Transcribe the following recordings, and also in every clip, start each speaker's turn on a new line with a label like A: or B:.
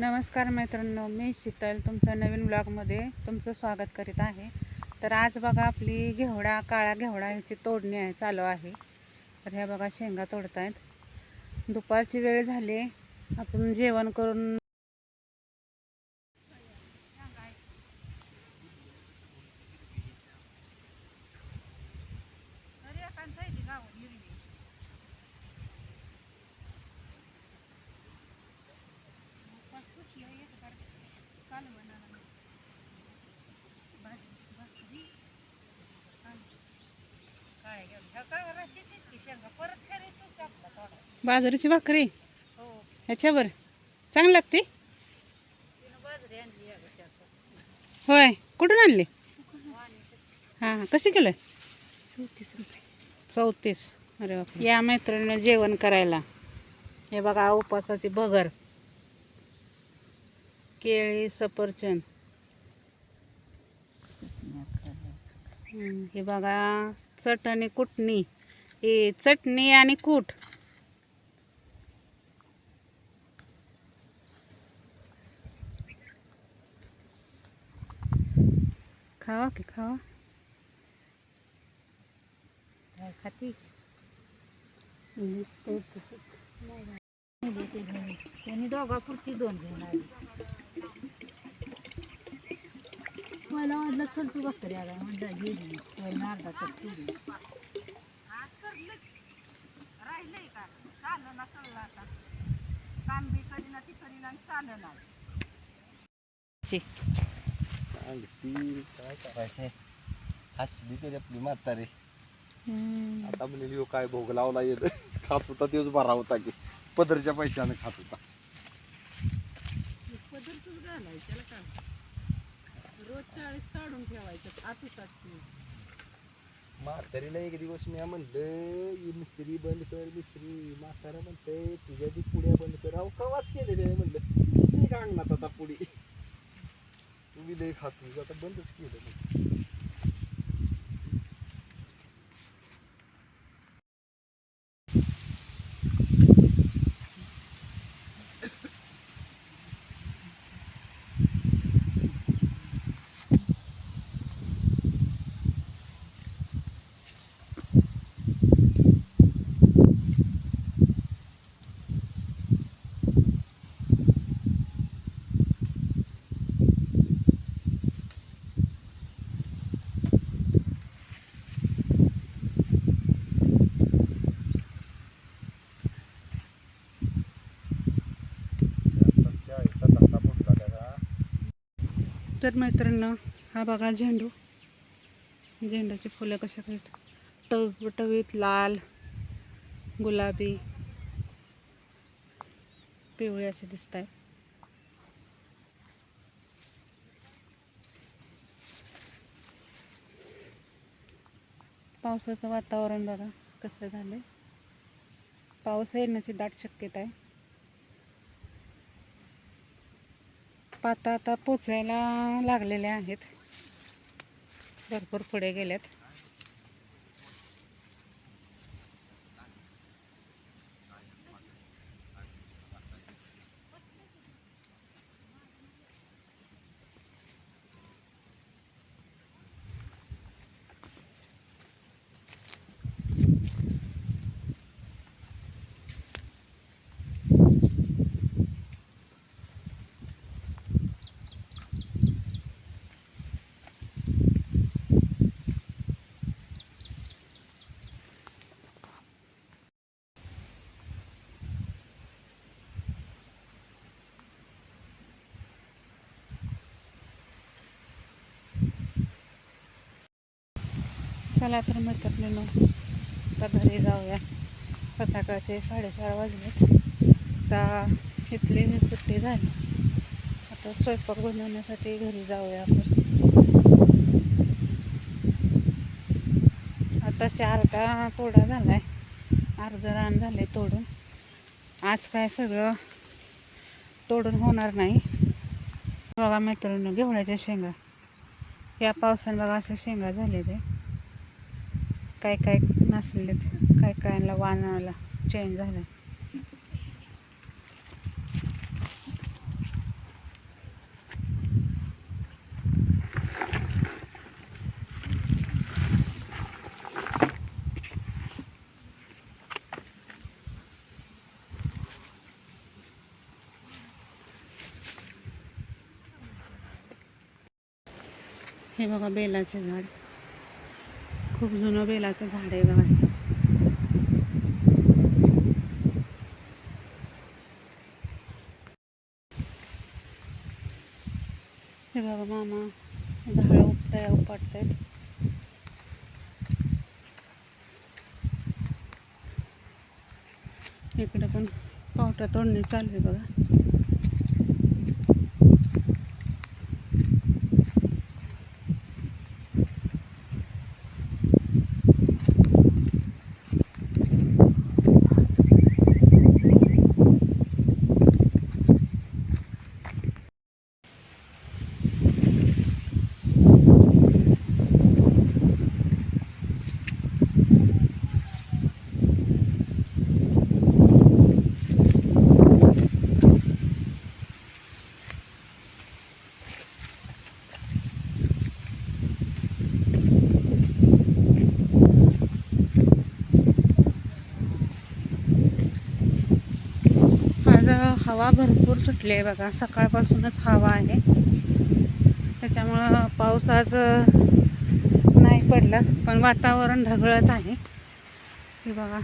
A: नमस्कार मित्रांनो मी शीतल तुमच्या नवीन ब्लॉगमध्ये तुमचं स्वागत करीत आहे. तर आज बघा आपली घेवडा काळा घेवडा ह्याची तोडणी आहे चालू आहे. तर ह्या बघा शेंगा तोडतायत. दुपारची वेळ झाली आपण जेवण करून बाजरीची भाकरी? ह्याच्यावर? चांगली लागते? होय. कुठून आणली? हां हां. कशी किलो
B: चौतीस रुपये.
A: चौतीस. अरे या मैत्रिणीनं जेवण करायला. हे बघा उपासाची भगर. केळी सफरचंद. हे बघा चट आणि कुटणी. हे चटणी आणि कूट. खावा की खावा?
B: काय खाती? दोघा पुरती दोन घेऊन आली मला वाटलं चल तू बघतरी आला म्हटलं गेली तर केली
A: राहिलंय का? चाललं ना चाललं आता. काम बी करीना ती करीना आणि चाललं ना
C: सांगतील काय करायचंय? हसली तरी आपली म्हातारी. आता म्हणली "ह्यो काय भोग लावला येत? खात होता दिवस बरा होता की. पदरच्या पैशाने खात होता.
A: घालायच्या ना काय? रोज चाळीस काढून ठेवायचं आतुसाठी
C: म्हातारीला एक दिवस मी म्हणलं ही मिसरी बंद कर मिसरी. म्हातारा म्हणतंय तुझ्या ती पुड्या बंद कर. अहो कवाच केले ते म्हणलं दिसते काढणार आता पुढे तुम्ही लय खात आता बंदच केलं
A: तर मैत्रिणींना हा बघा झेंडू. झेंडूची फुलं कशा आहेत. टव टवीत लाल गुलाबी पिवळे असे दिसत आहेत पावसाचं वातावरण बघा कसं झालं पाऊस येण्याची दाट शक्यता आहे. पाता आता पोचायला लागलेल्या आहेत. भरपूर पुढे गेल्यात चला तर मैत्रिणीनं आता घरी जाऊया. संध्याकाळचे साडेचार वाजले आता इथली सुट्टी झाली. आता स्वयंपाक बनवण्यासाठी घरी जाऊया आपण. आताशी अर्धा तोडा झालाय. अर्धं रान झालंय तोडून. आज काय सगळं तोडून होणार नाही. बघा मैत्रिणी घेवण्याच्या शेंगा. या पावसानं बघा अशा शेंगा झाले ते काय काय नसले काय कायला वाणाला चेंज झालं हे बघा बेलाचे झाड. खूप जुनं बेलाचं झाड आहे बघा हे. बघा मामा झाडं उपटाय उपटतायत इकडे पण पावटा तोडणे चालू आहे बघा आज हवा भरपूर सुटली आहे बघा. सकाळपासूनच हवा आहे. त्याच्यामुळं पाऊस आज नाही पडला. पण वातावरण ढगळच आहे. हे बघा.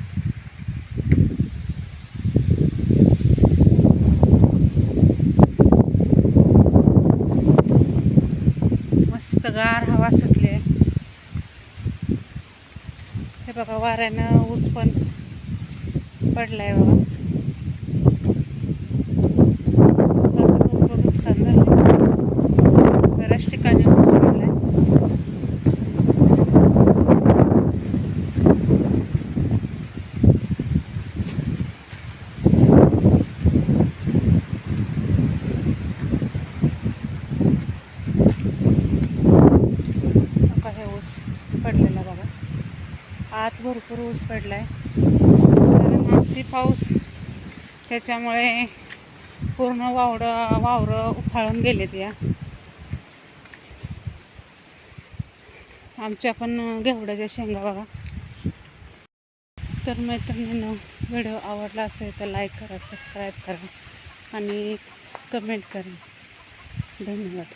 A: मस्त गार हवा सुटली आहे. हे बघा वाऱ्यानं ऊस पण पडलाय बघा ऊसाचं भरपूर नुकसान झालं बऱ्याच ठिकाणी ऊस पडलाय बघा हे ऊस पडलेला बघा आत भरपूर ऊस पडलाय. कारण अगदी पाऊस त्याच्यामुळे पूर्ण वावडं वावरं उफाळून गेलेत या. आमच्या पण घेवड्याच्या शेंगा बघा. तर मैत्रिणीनं व्हिडिओ आवडला असेल तर लाईक करा सबस्क्राईब करा आणि कमेंट करा. धन्यवाद.